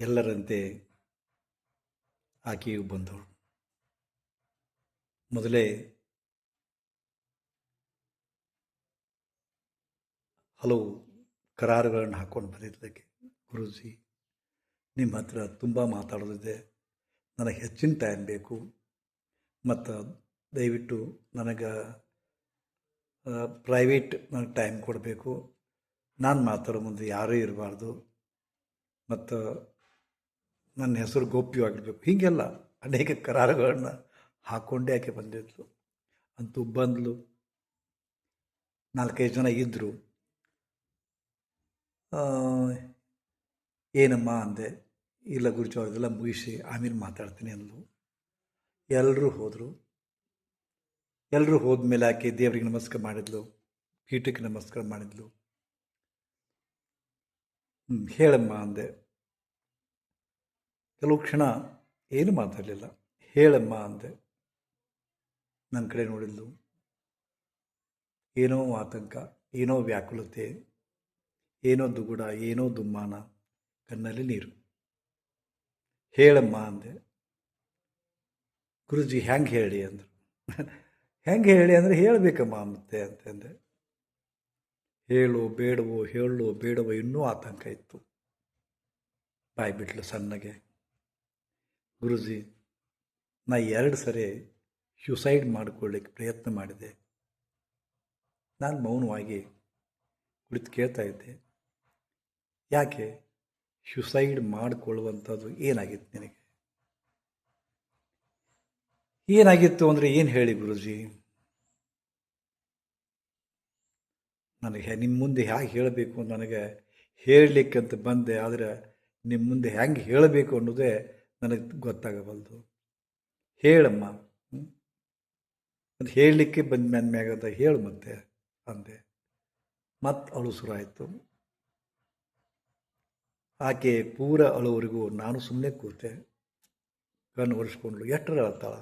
ಎಲ್ಲರಂತೆ ಆಕೆಯು ಬಂದಳು. ಮೊದಲೇ ಹಲವು ಕರಾರುಗಳನ್ನು ಹಾಕ್ಕೊಂಡು ಬಂದಿದ್ದಕ್ಕೆ ಗುರುಜಿ, ನಿಮ್ಮ ಹತ್ರ ತುಂಬ ಮಾತಾಡೋದಿದೆ. ನನಗೆ ಹೆಚ್ಚಿನ ಟೈಮ್ ಬೇಕು. ಮತ್ತು ದಯವಿಟ್ಟು ನನಗೆ ಪ್ರೈವೇಟ್ ನನಗೆ ಟೈಮ್ ಕೊಡಬೇಕು. ನಾನು ಮಾತಾಡೋ ಮುಂದೆ ಯಾರೂ ಇರಬಾರ್ದು. ಮತ್ತು ನನ್ನ ಹೆಸರು ಗೋಪ್ಯವಾಗಿರಬೇಕು ಹೀಗೆಲ್ಲ ಅನೇಕ ಕರಾರುಗಳನ್ನ ಹಾಕ್ಕೊಂಡೇ ಆಕೆ ಬಂದಿದ್ಲು. ಅಂತೂ ಬಂದ್ಲು. ನಾಲ್ಕೈದು ಜನ ಇದ್ದರು ಏನಮ್ಮ ಅಂದೆ. ಇಲ್ಲ ಗುರುಜಿ ಅವ್ರದ್ದೆಲ್ಲ ಮುಗಿಸಿ ಆಮೇಲೆ ಮಾತಾಡ್ತೀನಿ ಅಂದ್ಲು. ಎಲ್ಲರೂ ಹೋದರು. ಎಲ್ಲರೂ ಹೋದ್ಮೇಲೆ ಆಕೆ ದೇವರಿಗೆ ನಮಸ್ಕಾರ ಮಾಡಿದ್ಲು. ಪೀಠಕ್ಕೆ ನಮಸ್ಕಾರ ಮಾಡಿದ್ಲು. ಹ್ಞೂ ಹೇಳಮ್ಮ ಅಂದೆ. ಕೆಲವು ಕ್ಷಣ ಏನು ಮಾತಾಡಲಿಲ್ಲ. ಹೇಳಮ್ಮ ಅಂದೆ. ನನ್ನ ಕಡೆ ನೋಡಿದ್ಲು. ಏನೋ ಆತಂಕ, ಏನೋ ವ್ಯಾಕುಲತೆ, ಏನೋ ದುಗುಡ, ಏನೋ ದುಮ್ಮಾನ ಕಣ್ಣಲ್ಲಿ ನೀರು. ಹೇಳಮ್ಮ ಅಂದೆ. ಗುರುಜಿ ಹೆಂಗೆ ಹೇಳಿ? ಅಂದರು. ಹೆಂಗೆ ಹೇಳಿ ಅಂದರೆ ಹೇಳಬೇಕಮ್ಮ ಮತ್ತೆ ಅಂತಂದೆ ಹೇಳು, ಬೇಡವೋ ಹೇಳು, ಬೇಡವೋ, ಇನ್ನೂ ಆತಂಕ ಇತ್ತು. ಬಾಯಿ ಬಿಟ್ಲು ಸಣ್ಣಗೆ. ಗುರುಜಿ, ನಾ ಎರಡು ಸರಿ ಸ್ಯೂಸೈಡ್ ಮಾಡಿಕೊಳ್ಳಿಕ್ಕೆ ಪ್ರಯತ್ನ ಮಾಡಿದೆ. ನಾನು ಮೌನವಾಗಿ ಕುಳಿತು ಕೇಳ್ತಾ ಇದ್ದೆ. ಯಾಕೆ ಸ್ಯೂಸೈಡ್ ಮಾಡಿಕೊಳ್ಳುವಂಥದ್ದು ಏನಾಗಿತ್ತು ನಿನಗೆ? ಏನಾಗಿತ್ತು ಅಂದರೆ ಏನು ಹೇಳಿ ಗುರುಜಿ? ನನಗೆ ನಿಮ್ಮ ಮುಂದೆ ಹೇಗೆ ಹೇಳಬೇಕು ಅಂತ ನನಗೆ ಹೇಳಲಿಕ್ಕಂತ ಬಂದೆ, ಆದರೆ ನಿಮ್ಮ ಮುಂದೆ ಹೆಂಗೆ ಹೇಳಬೇಕು ಅನ್ನೋದೇ ನನಗೆ ಗೊತ್ತಾಗಬಲ್ದು ಹೇಳಮ್ಮ ಅದು ಹೇಳಲಿಕ್ಕೆ ಬಂದ ಮ್ಯಾನ್ ಮ್ಯಾಗದ ಹೇಳು ಮತ್ತೆ, ಅಂದೆ. ಮತ್ತೆ ಅಳು ಶುರುವಾಯಿತು ಆಕೆ ಪೂರ ಅಳುವರೆಗೂ ನಾನು ಸುಮ್ಮನೆ ಕೂತೆ. ಕಣ್ಣು ಒರೆಸ್ಕೊಂಡ್ಳು ಎಷ್ಟರ ಅಳ್ತಾಳ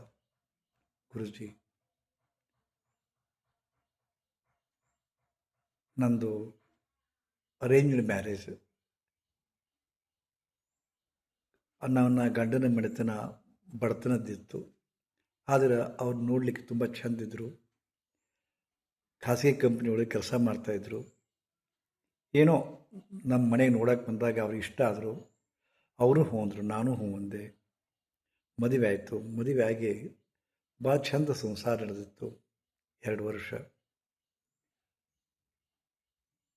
ಗುರುಜಿ, ನಂದು ಅರೇಂಜ್ಡ್ ಮ್ಯಾರೇಜ್ ನನ್ನ ಗಂಡನ ಮೆಣತನ ಬಡತನದ್ದಿತ್ತು. ಆದರೆ ಅವ್ರು ನೋಡಲಿಕ್ಕೆ ತುಂಬ ಚೆಂದಿದ್ರು ಖಾಸಗಿ ಕಂಪ್ನಿಯೊಳಗೆ ಕೆಲಸ ಮಾಡ್ತಾಯಿದ್ರು. ಏನೋ ನಮ್ಮ ಮನೆಗೆ ನೋಡೋಕೆ ಬಂದಾಗ ಅವ್ರಿಗೆ ಇಷ್ಟ ಆದರು. ಅವರು ಹ್ಞೂ ನಾನು ಹೋಂದೆ ಮದುವೆ ಆಯಿತು. ಮದುವೆ ಆಗಿ ಭಾಳ ಚಂದ ಸಂಸಾರ ನಡೆದಿತ್ತು. ಎರಡು ವರ್ಷ.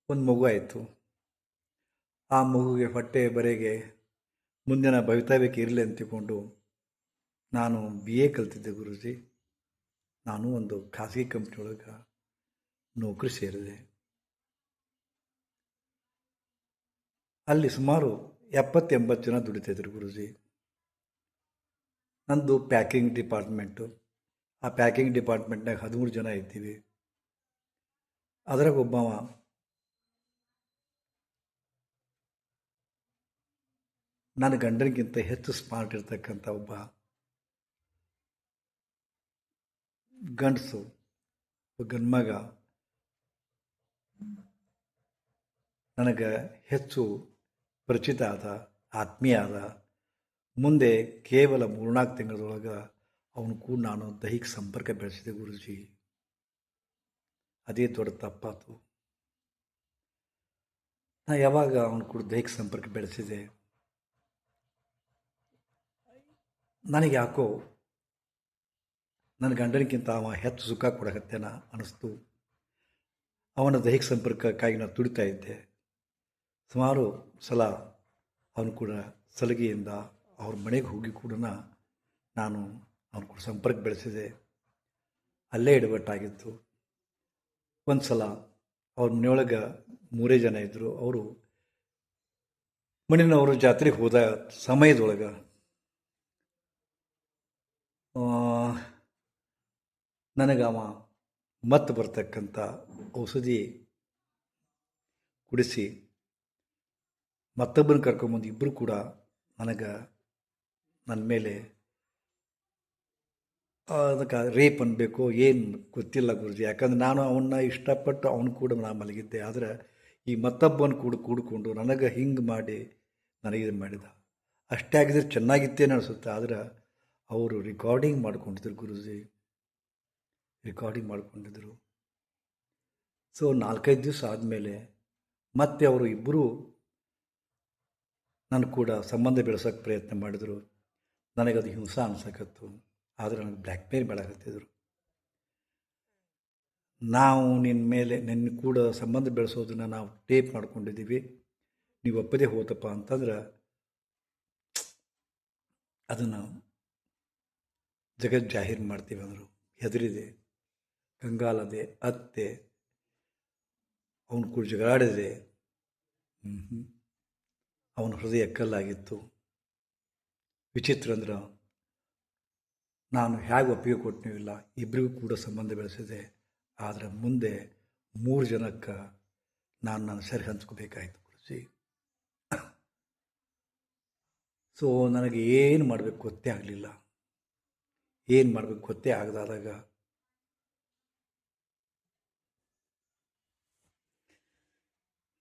ಒಂದು ಮಗು ಆಯಿತು. ಆ ಮಗುಗೆ ಹೊಟ್ಟೆ ಬರೆಗೆ ಮುಂದಿನ ಭವಿತವ್ಯಕ್ಕೆ ಇರಲಿ ಅಂತ ತಿಳ್ಕೊಂಡು ನಾನು ಬಿ ಎ ಕಲ್ತಿದ್ದೆ ಗುರುಜಿ. ನಾನು ಒಂದು ಖಾಸಗಿ ಕಂಪ್ನಿ ಒಳಗೆ ನೌಕರಿ ಸೇರಿದೆ. ಅಲ್ಲಿ ಸುಮಾರು ಎಪ್ಪತ್ತು ಎಂಬತ್ತು ಜನ ದುಡಿತಾಯಿದ್ರು ಗುರುಜಿ. ನಂದು ಪ್ಯಾಕಿಂಗ್ ಡಿಪಾರ್ಟ್ಮೆಂಟು. ಆ ಪ್ಯಾಕಿಂಗ್ ಡಿಪಾರ್ಟ್ಮೆಂಟ್ನಾಗ ಹದಿಮೂರು ಜನ ಇದ್ದೀವಿ. ಅದ್ರಾಗ ಒಬ್ಬವ ನನ್ನ ಗಂಡನಿಗಿಂತ ಹೆಚ್ಚು ಸ್ಮಾರ್ಟ್ ಇರ್ತಕ್ಕಂಥ ಒಬ್ಬ ಗಂಡಸು ಗಂಡ್ಮಗ ನನಗೆ ಹೆಚ್ಚು ಪರಿಚಿತ ಆದ, ಆತ್ಮೀಯ ಆದ. ಮುಂದೆ ಕೇವಲ ಮೂರ್ನಾಲ್ಕು ತಿಂಗಳದೊಳಗೆ ಅವನು ಕೂಡ ನಾನು ದೈಹಿಕ ಸಂಪರ್ಕ ಬೆಳೆಸಿದೆ ಗುರುಜಿ. ಅದೇ ದೊಡ್ಡ ತಪ್ಪಾತು. ನಾ ಯಾವಾಗ ಅವನು ಕೂಡ ದೈಹಿಕ ಸಂಪರ್ಕ ಬೆಳೆಸಿದೆ? ನನಗೆ ಯಾಕೋ ನನ್ನ ಗಂಡನಿಗಿಂತ ಅವ ಹೆಚ್ಚು ಸುಖ ಕೊಡಕತ್ತೇನ ಅನ್ನಿಸ್ತು ಅವನ ದೈಹಿಕ ಸಂಪರ್ಕಕ್ಕಾಗಿ ನಾನು ತುಡಿತಾ ಇದ್ದೆ. ಸುಮಾರು ಸಲ ಅವನು ಕೂಡ ಸಲಿಗೆಯಿಂದ ಅವ್ರ ಮನೆಗೆ ಹೋಗಿ ಕೂಡ ನಾನು ಅವನು ಕೂಡ ಸಂಪರ್ಕ ಬೆಳೆಸಿದೆ. ಅಲ್ಲೇ ಇಡಬಟ್ಟಾಗಿತ್ತು. ಒಂದು ಸಲ ಅವ್ರ ಮನೆಯೊಳಗೆ ಮೂರೇ ಜನ ಇದ್ದರು ಅವರು ಮಣ್ಣಿನವರು ಜಾತ್ರೆಗೆ ಹೋದ ಸಮಯದೊಳಗೆ ನನಗೆ ಅವ ಮತ್ತೆ ಬರ್ತಕ್ಕಂಥ ಔಷಧಿ ಕುಡಿಸಿ ಮತ್ತೊಬ್ಬನ ಕರ್ಕೊಂಬಂದು ಇಬ್ಬರು ಕೂಡ ನನಗೆ ನನ್ನ ಮೇಲೆ ಅದಕ್ಕೆ ರೇಪ್ ಅನ್ಬೇಕು ಏನು ಗೊತ್ತಿಲ್ಲ ಗುರುಜಿ. ಯಾಕಂದ್ರೆ ನಾನು ಅವನ್ನ ಇಷ್ಟಪಟ್ಟು ಅವನು ಕೂಡ ನಾನು ಮಲಗಿದ್ದೆ. ಆದರೆ ಈ ಮತ್ತೊಬ್ಬನ ಕೂಡ ಕೂಡಿಕೊಂಡು ನನಗೆ ಹಿಂಗೆ ಮಾಡಿ, ನನಗೆ ಇದು ಮಾಡಿದ. ಅಷ್ಟೇ ಆಗಿದ್ರೆ ಚೆನ್ನಾಗಿತ್ತೇನೆ ಅನಿಸುತ್ತೆ. ಆದರೆ ಅವರು ರೆಕಾರ್ಡಿಂಗ್ ಮಾಡ್ಕೊಂಡಿದ್ರು ಗುರುಜಿ. ರೆಕಾರ್ಡಿಂಗ್ ಮಾಡ್ಕೊಂಡಿದ್ರು. ಸೊ ನಾಲ್ಕೈದು ದಿವಸ ಆದಮೇಲೆ ಮತ್ತೆ ಅವರು ಇಬ್ಬರು ನಾನು ಕೂಡ ಸಂಬಂಧ ಬೆಳೆಸೋಕ್ಕೆ ಪ್ರಯತ್ನ ಮಾಡಿದರು. ನನಗದು ಹಿಂಸಾ ಅನ್ಸಕತ್ತು. ಆದರೆ ನನಗೆ ಬ್ಲ್ಯಾಕ್ ಮೇಲ್ ಮಾಡಕತ್ತಿದ್ರು ನಾವು ನಿನ್ನ ಮೇಲೆ ನಿನ್ನ ಕೂಡ ಸಂಬಂಧ ಬೆಳೆಸೋದನ್ನು ನಾವು ಟೇಪ್ ಮಾಡ್ಕೊಂಡಿದ್ದೀವಿ. ನೀವು ಒಪ್ಪದೇ ಹೋತಪ್ಪ ಅಂತಂದ್ರೆ ಅದನ್ನು ಜಗತ್ ಜಾಹೀರ್ ಮಾಡ್ತೀವಿ ಅಂದರು. ಹೆದರಿದೆ, ಕಂಗಾಲದೆ, ಅತ್ತೆ, ಅವನ ಕೂಡ ಜಗಳಾಡಿದೆ ಹ್ಞೂ ಅವನ ಹೃದಯ ಕಲ್ಲಾಗಿತ್ತು. ವಿಚಿತ್ರ ಅಂದ್ರೆ, ನಾನು ಹೇಗೆ ಒಪ್ಪಿಗೆ ಕೊಟ್ಟನಿಲ್ಲ ಇಬ್ಬರಿಗೂ ಕೂಡ ಸಂಬಂಧ ಬೆಳೆಸಿದೆ, ಆದರೆ ಮುಂದೆ ಮೂರು ಜನಕ್ಕೆ ನಾನು ನನ್ನ ಸರಿ ಹಂಚ್ಕೋಬೇಕಾಯಿತು ಗುರುಜಿ. ಸೊ ನನಗೆ ಏನು ಮಾಡಬೇಕು ಗೊತ್ತೇ ಆಗಲಿಲ್ಲ. ಏನು ಮಾಡಬೇಕು ಗೊತ್ತೇ ಆಗದಾದಾಗ.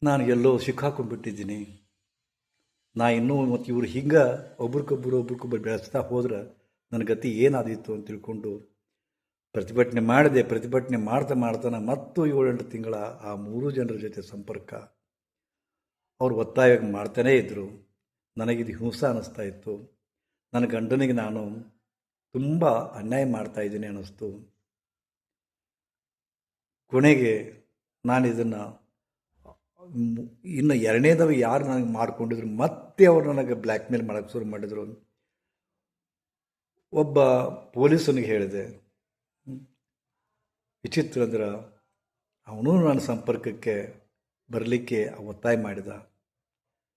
ನಾನು ಎಲ್ಲೋ ಸಿಕ್ಕಾಕೊಂಡ್ಬಿಟ್ಟಿದ್ದೀನಿ. ನಾ ಇನ್ನೂ ಮತ್ತು ಇವರು ಹಿಂಗೆ ಒಬ್ರಿಗೊಬ್ಬರು ಒಬ್ರಿಗೊಬ್ಬರು ಬೆಳೆಸ್ತಾ ಹೋದ್ರೆ ನನ್ನ ಗತಿ ಏನಾದೀತು ಅಂತ ತಿಳ್ಕೊಂಡು ಪ್ರತಿಭಟನೆ ಮಾಡಿದೆ, ಪ್ರತಿಭಟನೆ ಮಾಡ್ತಾ ಮಾಡ್ತಾನೆ ಮತ್ತು ಏಳೆಂಟು ತಿಂಗಳ ಆ ಮೂರು ಜನರ ಜೊತೆ ಸಂಪರ್ಕ. ಅವರು ಒತ್ತಾಯವಾಗಿ ಮಾಡ್ತಾನೇ ಇದ್ದರು ನನಗಿದು ಹಿಂಸ ಅನ್ನಿಸ್ತಾ ಇತ್ತು. ನನ್ನ ಗಂಡನಿಗೆ ನಾನು ತುಂಬ ಅನ್ಯಾಯ ಮಾಡ್ತಾ ಇದ್ದೀನಿ ಅನ್ನಿಸ್ತು. ಕೊನೆಗೆ ನಾನು ಇದನ್ನು, ಇನ್ನು ಎರಡನೇದವ ಯಾರು ನನಗೆ ಮಾಡಿಕೊಂಡಿದ್ರು, ಮತ್ತೆ ಅವರು ನನಗೆ ಬ್ಲ್ಯಾಕ್ ಮೇಲ್ ಮಾಡೋಕ್ಕೆ ಶುರು ಮಾಡಿದರು. ಒಬ್ಬ ಪೊಲೀಸನಿಗೆ ಹೇಳಿದೆ, ವಿಚಿತ್ರ ಅಂದ್ರೆ, ಅವನು ನನ್ನ ಸಂಪರ್ಕಕ್ಕೆ ಬರಲಿಕ್ಕೆ ಒತ್ತಾಯ ಮಾಡಿದ.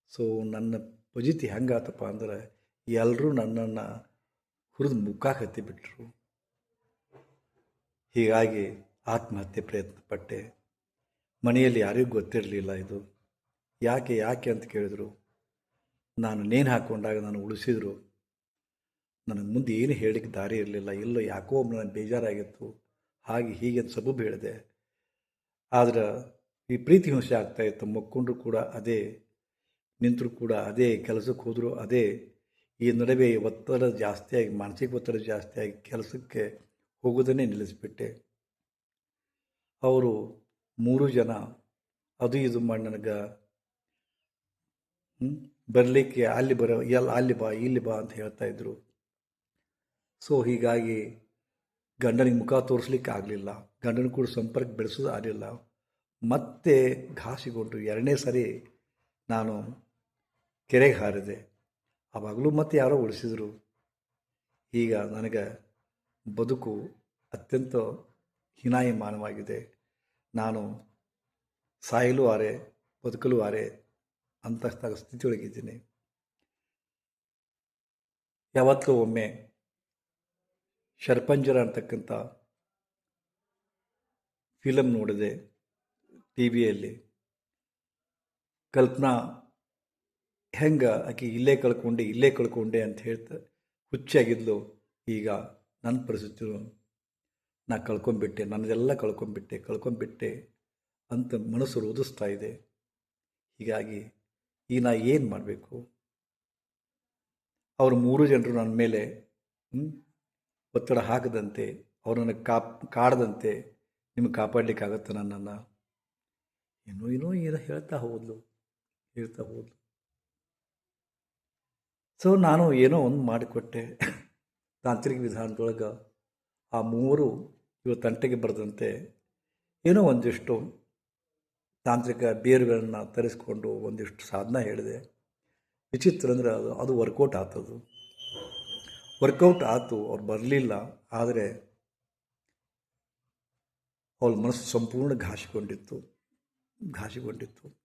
ಸೊ ನನ್ನ ಪಜಿತಿ ಹೆಂಗಾತಪ್ಪ ಅಂದ್ರೆ ಎಲ್ಲರೂ ನನ್ನನ್ನು ಹುರಿದು ಮುಖ ಹತ್ತಿಬಿಟ್ರು ಹೀಗಾಗಿ ಆತ್ಮಹತ್ಯೆ ಪ್ರಯತ್ನ ಪಟ್ಟೆ ಮನೆಯಲ್ಲಿ ಯಾರಿಗೂ ಗೊತ್ತಿರಲಿಲ್ಲ ಇದು. ಯಾಕೆ ಯಾಕೆ ಅಂತ ಕೇಳಿದರು. ನಾನು ನೇಣು ಹಾಕ್ಕೊಂಡಾಗ ನಾನು ಉಳಿಸಿದರು. ನನಗೆ ಮುಂದೆ ಏನು ಹೇಳಿಕ್ಕೆ ದಾರಿ ಇರಲಿಲ್ಲ. ಇಲ್ಲೋ ಯಾಕೋ ನನಗೆ ಬೇಜಾರಾಗಿತ್ತು. ಹಾಗೆ ಹೀಗೆ ಸಬೂಬು ಹೇಳಿದೆ. ಆದ್ರೆ ಈ ಪ್ರೀತಿ ಹಿಂಸೆ ಆಗ್ತಾಯಿತ್ತು ಮಕ್ಕೊಂಡ್ರು ಕೂಡ ಅದೇ, ನಿಂತರೂ ಕೂಡ ಅದೇ, ಕೆಲಸಕ್ಕೆ ಹೋದರೂ ಅದೇ ಈ ನಡುವೆ ಒತ್ತಡ ಜಾಸ್ತಿಯಾಗಿ, ಮಾನಸಿಕ ಒತ್ತಡ ಜಾಸ್ತಿಯಾಗಿ ಕೆಲಸಕ್ಕೆ ಹೋಗೋದನ್ನೇ ನಿಲ್ಲಿಸಿಬಿಟ್ಟೆ. ಅವರು ಮೂರು ಜನ, ಅದು ಇದು ಮಾಡಿ ನನಗೆ ಬರಲಿಕ್ಕೆ ಅಲ್ಲಿ ಬರೋ, ಎಲ್ಲ ಅಲ್ಲಿ ಬಾ, ಇಲ್ಲಿ ಬಾ ಅಂತ ಹೇಳ್ತಾ ಇದ್ರು. ಸೊ, ಹೀಗಾಗಿ ಗಂಡನಿಗೆ ಮುಖ ತೋರಿಸ್ಲಿಕ್ಕೆ ಆಗಲಿಲ್ಲ. ಗಂಡನ ಕೂಡ ಸಂಪರ್ಕ ಬೆಳೆಸೋದು ಆಗಲಿಲ್ಲ. ಮತ್ತೆ ಘಾಸಿಗೊಂಡು ಎರಡನೇ ಸರಿ ನಾನು ಕೆರೆಗೆ ಹಾರಿದೆ. ಆವಾಗಲೂ ಮತ್ತೆ ಯಾರೋ ಉಳಿಸಿದರು. ಈಗ ನನಗೆ ಬದುಕು ಅತ್ಯಂತ ಹೀನಾಯಮಾನವಾಗಿದೆ ನಾನು ಸಾಯಲು ಆರೆ ಬದುಕಲು ಆರೆ ಅಂತ ಸ್ಥಿತಿಯೊಳಗಿದ್ದೀನಿ. ಯಾವತ್ತೂ ಒಮ್ಮೆ ಶರ್ಪಂಜರ ಅಂತಕ್ಕಂಥ ಫಿಲಮ್ ನೋಡಿದೆ ಟಿ ವಿಯಲ್ಲಿ ಕಲ್ಪನಾ ಹೆಂಗೆ ಆಕೆ ಇಲ್ಲೇ ಕಳ್ಕೊಂಡೆ ಇಲ್ಲೇ ಕಳ್ಕೊಂಡೆ ಅಂತ ಹೇಳ್ತಾ ಹುಚ್ಚಾಗಿದ್ಲು. ಈಗ ನನ್ನ ಪರಿಸ್ಥಿತಿ ನಾ ಕಳ್ಕೊಂಬಿಟ್ಟೆ ನನ್ನದೆಲ್ಲ ಕಳ್ಕೊಂಬಿಟ್ಟೆ ಕಳ್ಕೊಂಬಿಟ್ಟೆ ಅಂತ ಮನಸ್ಸು ರೋಧಿಸ್ತಾ ಇದೆ. ಹೀಗಾಗಿ ಈಗ ನಾ ಏನು ಮಾಡಬೇಕು? ಅವರು ಮೂರು ಜನರು ನನ್ನ ಮೇಲೆ ಒತ್ತಡ ಹಾಕದಂತೆ ಅವರನ್ನು ಕಾಪ್, ಕಾಡದಂತೆ ನಿಮಗೆ ಕಾಪಾಡಲಿಕ್ಕಾಗತ್ತೆ ನನ್ನನ್ನು? ಏನೋ ಏನೋ ಏನೋ ಹೇಳ್ತಾ ಹೋದ್ಲು ಹೇಳ್ತಾ ಹೋದ್ಲು. ಸೊ ನಾನು ಏನೋ ಒಂದು ಮಾಡಿಕೊಟ್ಟೆ. ತಾಂತ್ರಿಕ ವಿಧಾನದೊಳಗೆ ಆ ಮೂವರು ಇವ ತಂಟೆಗೆ ಬರೆದಂತೆ ಏನೋ ಒಂದಿಷ್ಟು ತಾಂತ್ರಿಕ ಬೇರುಗಳನ್ನು ತರಿಸ್ಕೊಂಡು ಒಂದಿಷ್ಟು ಸಾಧನ ಹೇಳಿದೆ. ವಿಚಿತ್ರ ಅಂದರೆ ಅದು ಅದು ವರ್ಕೌಟ್ ಆತದು. ವರ್ಕೌಟ್ ಆಯಿತು ಅವ್ರು ಬರಲಿಲ್ಲ. ಆದರೆ ಅವ್ರ ಮನಸ್ಸು ಸಂಪೂರ್ಣ ಘಾಸಿಕೊಂಡಿತ್ತು. ಘಾಸಿಕೊಂಡಿತ್ತು.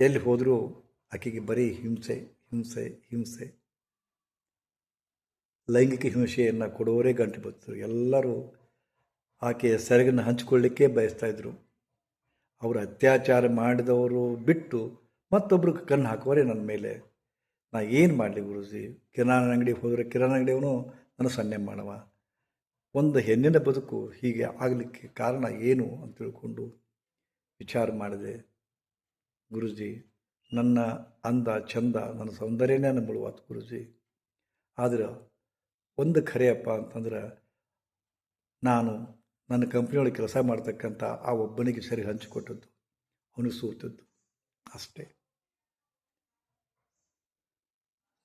ಎಲ್ಲಿ ಹೋದರೂ ಆಕೆಗೆ ಬರೀ ಹಿಂಸೆ. ಹಿಂಸೆ ಹಿಂಸೆ. ಲೈಂಗಿಕ ಹಿಂಸೆಯನ್ನು ಕೊಡುವರೇ ಗಂಟೆ ಬರ್ತರು ಎಲ್ಲರೂ ಆಕೆಯ ಸೆರಗನ್ನು ಹಂಚಿಕೊಳ್ಳಿಕ್ಕೆ ಬಯಸ್ತಾಯಿದ್ರು ಅವರು ಅತ್ಯಾಚಾರ ಮಾಡಿದವರು ಬಿಟ್ಟು ಮತ್ತೊಬ್ಬರು ಕಣ್ಣು ಹಾಕುವರೇ ನನ್ನ ಮೇಲೆ. ನಾ ಏನು ಮಾಡಲಿ ಗುರುಜಿ? ಕಿರಾಣ ಅಂಗಡಿಗೆ ಹೋದರೆ ಕಿರಾಣ ಅಂಗಡಿಯವನು ನನ್ನ ಸನ್ನೆ ಮಾಡವ ಒಂದು ಹೆಣ್ಣಿನ ಬದುಕು ಹೀಗೆ ಆಗಲಿಕ್ಕೆ ಕಾರಣ ಏನು ಅಂತ ತಿಳ್ಕೊಂಡು ವಿಚಾರ ಮಾಡಿದೆ. ಗುರುಜಿ ನನ್ನ ಅಂದ, ಚಂದ, ನನ್ನ ಸೌಂದರ್ಯನೇ ನಂಬಳುವಾತು ಗುರುಜಿ. ಆದ್ರೆ ಒಂದು ಖರೆಯಪ್ಪ ಅಂತಂದ್ರೆ, ನಾನು ನನ್ನ ಕಂಪ್ನಿಯೊಳಗೆ ಕೆಲಸ ಮಾಡ್ತಕ್ಕಂಥ ಆ ಒಬ್ಬನಿಗೆ ಸರಿ ಹಂಚಿಕೊಟ್ಟದ್ದು ಅವನು ಸೂರ್ತದ್ದು ಅಷ್ಟೇ.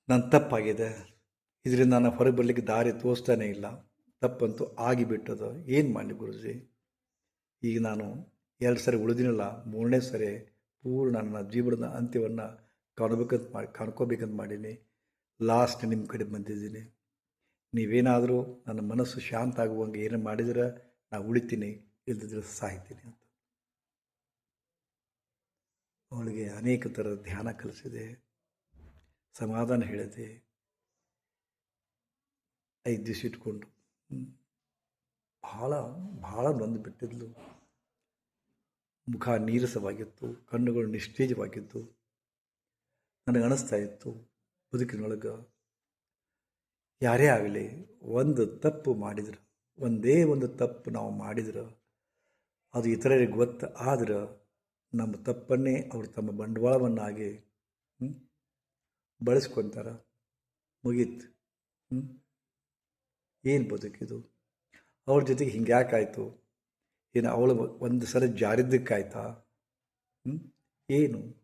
ನನ್ನ ತಪ್ಪಾಗಿದೆ. ಇದರಿಂದ ನಾನು ಹೊರಗೆ ಬರಲಿಕ್ಕೆ ದಾರಿ ತೋರಿಸ್ತಾನೇ ಇಲ್ಲ. ತಪ್ಪಂತೂ ಆಗಿಬಿಟ್ಟದು ಏನು ಮಾಡಲಿ ಗುರುಜಿ? ಈಗ ನಾನು ಎರಡು ಸರಿ ಉಳಿದಿನಲ್ಲ, ಮೂರನೇ ಸರಿ ಪೂರ್ಣ ನನ್ನ ಜೀವನದ ಅಂತ್ಯವನ್ನು ಕಾಣಬೇಕಂತ ಮಾಡಿ ಕಾಣ್ಕೋಬೇಕಂತ ಮಾಡೀನಿ. ಲಾಸ್ಟ್ ನಿಮ್ಮ ಕಡೆ ಬಂದಿದ್ದೀನಿ. ನೀವೇನಾದರೂ ನನ್ನ ಮನಸ್ಸು ಶಾಂತ ಆಗುವಂಗೆ ಏನು ಮಾಡಿದ್ರೆ ನಾನು ಉಳಿತೀನಿ. ಇಲ್ಲದಿದ್ರೆ ಸಾಯ್ತೀನಿ ಅಂತ. ಅವಳಿಗೆ ಅನೇಕ ಥರದ ಧ್ಯಾನ ಕಲಿಸಿದೆ. ಸಮಾಧಾನ ಹೇಳಿದೆ. ಐದು ದಿವಸ ಇಟ್ಕೊಂಡು. ಭಾಳ ಭಾಳ ನೊಂದು ಬಿಟ್ಟಿದ್ಲು ಮುಖ ನೀರಸವಾಗಿತ್ತು, ಕಣ್ಣುಗಳು ನಿಷ್ಠೇಜವಾಗಿತ್ತು, ನನಗೆ ಅನಿಸ್ತಾ ಇತ್ತು, ಬದುಕಿನೊಳಗೆ. ಯಾರೇ ಆಗಲಿ, ಒಂದು ತಪ್ಪು ಮಾಡಿದ್ರೆ, ಒಂದೇ ಒಂದು ತಪ್ಪು ನಾವು ಮಾಡಿದ್ರೆ, ಅದು ಇತರರಿಗೆ ಗೊತ್ತು ಆದ್ರೆ, ನಮ್ಮ ತಪ್ಪನ್ನೇ ಅವರು ತಮ್ಮ ಬಂಡವಾಳವನ್ನಾಗಿ ಬಳಸ್ಕೊತಾರೆ. ಮುಗೀತು. ಏನು ಬದುಕಿದು? ಅವ್ರ ಜೊತೆಗೆ ಹಿಂಗೆ ಯಾಕಾಯಿತು ಏನು ಅವಳು ಒಂದು ಸಲ ಜಾರಿದ್ದಕ್ಕಾಯ್ತಾ? ಏನು?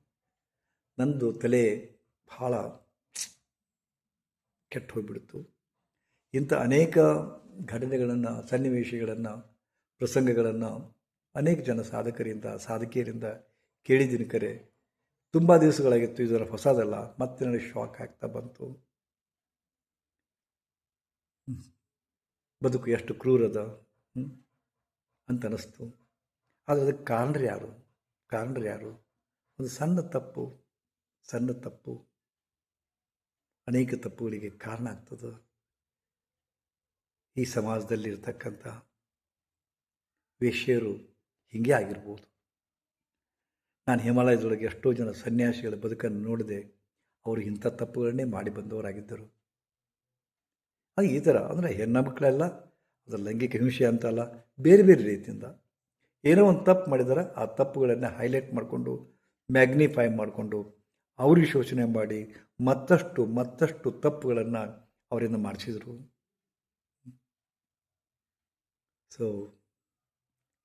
ನಂದು ತಲೆ ಭಾಳ ಕೆಟ್ಟು ಹೋಗ್ಬಿಡ್ತು. ಇಂಥ ಅನೇಕ ಘಟನೆಗಳನ್ನು, ಸನ್ನಿವೇಶಗಳನ್ನು, ಪ್ರಸಂಗಗಳನ್ನು ಅನೇಕ ಜನ ಸಾಧಕರಿಂದ, ಸಾಧಕಿಯರಿಂದ ಕೇಳಿದ್ದೀನಿ ಕರೆ. ತುಂಬ ದಿವಸಗಳಾಗಿತ್ತು ಇದರ ಹೊಸದಲ್ಲ. ಮತ್ತೆ ನನಗೆ ಶಾಕ್ ಆಗ್ತಾ ಬಂತು. ಬದುಕು ಎಷ್ಟು ಕ್ರೂರದ? ಅಂತ ಅನ್ನಿಸ್ತು ಆದರೆ ಅದಕ್ಕೆ ಕಾರಣರು ಯಾರು? ಕಾರಣರು ಯಾರು? ಒಂದು ಸಣ್ಣ ತಪ್ಪು ಸಣ್ಣ ತಪ್ಪು, ಅನೇಕ ತಪ್ಪುಗಳಿಗೆ ಕಾರಣ ಆಗ್ತದೆ. ಈ ಸಮಾಜದಲ್ಲಿರ್ತಕ್ಕಂಥ ವೇಶ್ಯರು ಹೀಗೆ ಆಗಿರ್ಬೋದು. ನಾನು ಹಿಮಾಲಯದೊಳಗೆ ಎಷ್ಟೋ ಜನ ಸನ್ಯಾಸಿಗಳ ಬದುಕನ್ನು ನೋಡಿದೆ ಅವರು ಇಂಥ ತಪ್ಪುಗಳನ್ನೇ ಮಾಡಿ ಬಂದವರಾಗಿದ್ದರು. ಅದು ಈ ಥರ, ಅಂದರೆ ಹೆಣ್ಣುಮಕ್ಕಳೆಲ್ಲ ಅದು ಲೈಂಗಿಕ ಹಿಂಸೆ ಅಂತಲ್ಲ, ಬೇರೆ ಬೇರೆ ರೀತಿಯಿಂದ ಏನೋ ಒಂದು ತಪ್ಪು ಮಾಡಿದರೆ, ಆ ತಪ್ಪುಗಳನ್ನು ಹೈಲೈಟ್ ಮಾಡಿಕೊಂಡು ಮ್ಯಾಗ್ನಿಫೈ ಮಾಡಿಕೊಂಡು ಅವ್ರಿಗೆ ಶೋಷಣೆ ಮಾಡಿ ಮತ್ತಷ್ಟು ಮತ್ತಷ್ಟು ತಪ್ಪುಗಳನ್ನು ಅವರಿಂದ ಮಾಡಿಸಿದರು. ಸೊ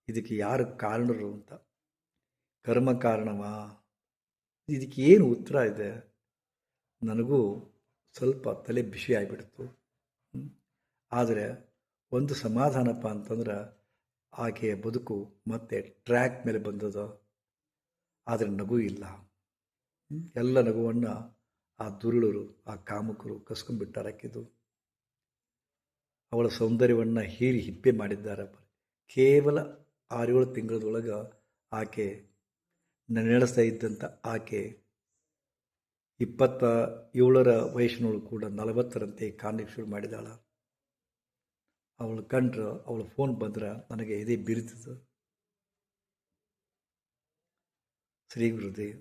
ಇದಕ್ಕೆ ಯಾರು ಕಾರಣರು ಅಂತ. ಕರ್ಮ ಕಾರಣವಾ? ಇದಕ್ಕೆ ಏನು ಉತ್ತರ ಇದೆ? ನನಗೂ ಸ್ವಲ್ಪ ತಲೆ ಬಿಸಿ ಆಗಿಬಿಡ್ತು. ಆದರೆ ಒಂದು ಸಮಾಧಾನಪ್ಪ ಅಂತಂದ್ರೆ ಆಕೆಯ ಬದುಕು ಮತ್ತೆ ಟ್ರ್ಯಾಕ್ ಮೇಲೆ ಬಂದದ. ಆದರೆ ನಗು ಇಲ್ಲ. ಎಲ್ಲ ನಗುವನ್ನು ಆ ದುರುಳರು, ಆ ಕಾಮಕರು ಕಸ್ಕೊಂಡ್ಬಿಟ್ಟಾರಾಕಿದ್ದು ಅವಳ ಸೌಂದರ್ಯವನ್ನು ಹೀರಿ ಹಿಪ್ಪೆ ಮಾಡಿದ್ದಾರಪ್ಪ ಕೇವಲ ಆರೇಳು ತಿಂಗಳದೊಳಗೆ ಆಕೆ ನೆನೆಸ್ತಾ ಇದ್ದಂಥ ಆಕೆ ಇಪ್ಪತ್ತ ಏಳರ ವಯಸ್ಸಿನವಳು ಕೂಡ ನಲವತ್ತರಂತೆ ಕಾಣಲಿಕ್ಕೆ ಶುರು ಮಾಡಿದಾಳ. ಅವಳು ಕಂಡ್ರೆ ಅವಳ ಫೋನ್ ಬಂದ್ರೆ ನನಗೆ ಎದೆ ಬಿರಿತದ ಶ್ರೀ ಗುರುದೇವ್